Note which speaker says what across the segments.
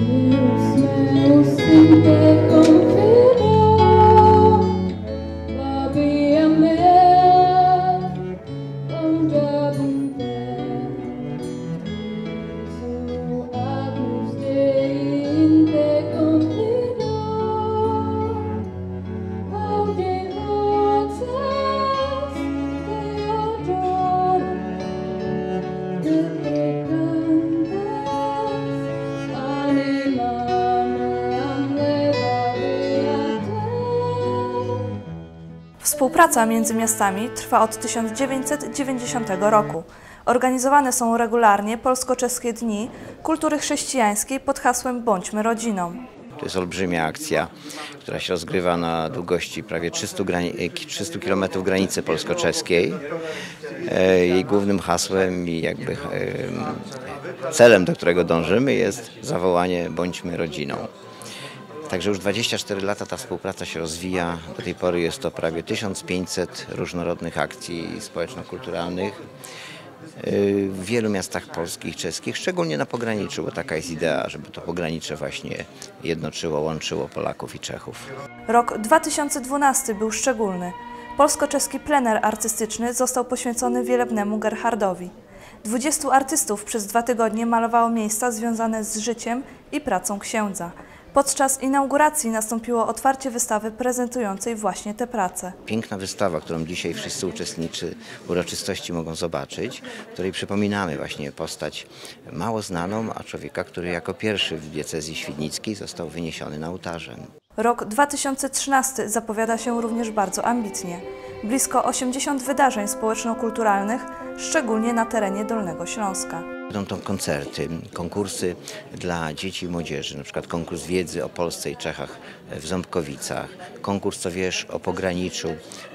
Speaker 1: you. Współpraca między miastami trwa od 1990 roku. Organizowane są regularnie polsko-czeskie dni kultury chrześcijańskiej pod hasłem Bądźmy rodziną.
Speaker 2: To jest olbrzymia akcja, która się rozgrywa na długości prawie 300, grani- 300 km granicy polsko-czeskiej. E, Jej głównym hasłem i jakby e, celem, do którego dążymy jest zawołanie Bądźmy rodziną. Także już 24 lata ta współpraca się rozwija. Do tej pory jest to prawie 1500 różnorodnych akcji społeczno-kulturalnych y, w wielu miastach polskich, czeskich, szczególnie na pograniczu, bo taka jest idea, żeby to pogranicze właśnie jednoczyło, łączyło Polaków i Czechów.
Speaker 1: Rok 2012 był szczególny. Polsko-czeski plener artystyczny został poświęcony wielebnemu Gerhardowi. 20 artystów przez dwa tygodnie malowało miejsca związane z życiem i pracą księdza. Podczas inauguracji nastąpiło otwarcie wystawy prezentującej właśnie te prace.
Speaker 2: Piękna wystawa, którą dzisiaj wszyscy uczestnicy uroczystości mogą zobaczyć, w której przypominamy właśnie postać mało znaną, a człowieka, który jako pierwszy w diecezji świdnickiej został wyniesiony na ołtarze.
Speaker 1: Rok 2013 zapowiada się również bardzo ambitnie. Blisko 80 wydarzeń społeczno-kulturalnych, szczególnie na terenie Dolnego Śląska.
Speaker 2: Będą to koncerty, konkursy dla dzieci i młodzieży, na przykład konkurs wiedzy o Polsce i Czechach w Ząbkowicach, konkurs co wiesz o pograniczu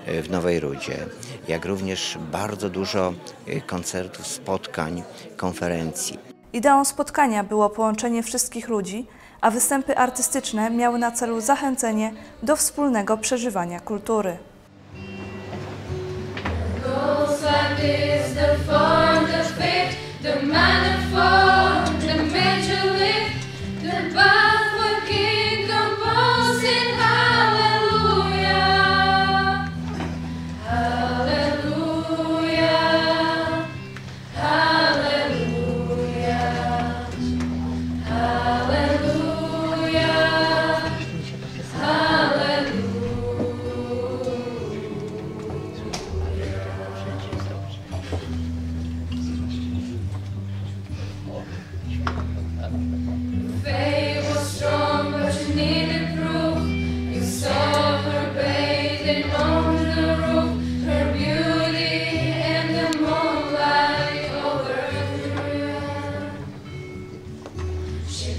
Speaker 2: w Nowej Rudzie, jak również bardzo dużo e, koncertów, spotkań, konferencji.
Speaker 1: Ideą spotkania było połączenie wszystkich ludzi, a występy artystyczne miały na celu zachęcenie do wspólnego przeżywania kultury.
Speaker 3: is the form, the fit, the manifold.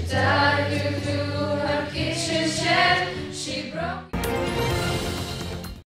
Speaker 3: Dad, you do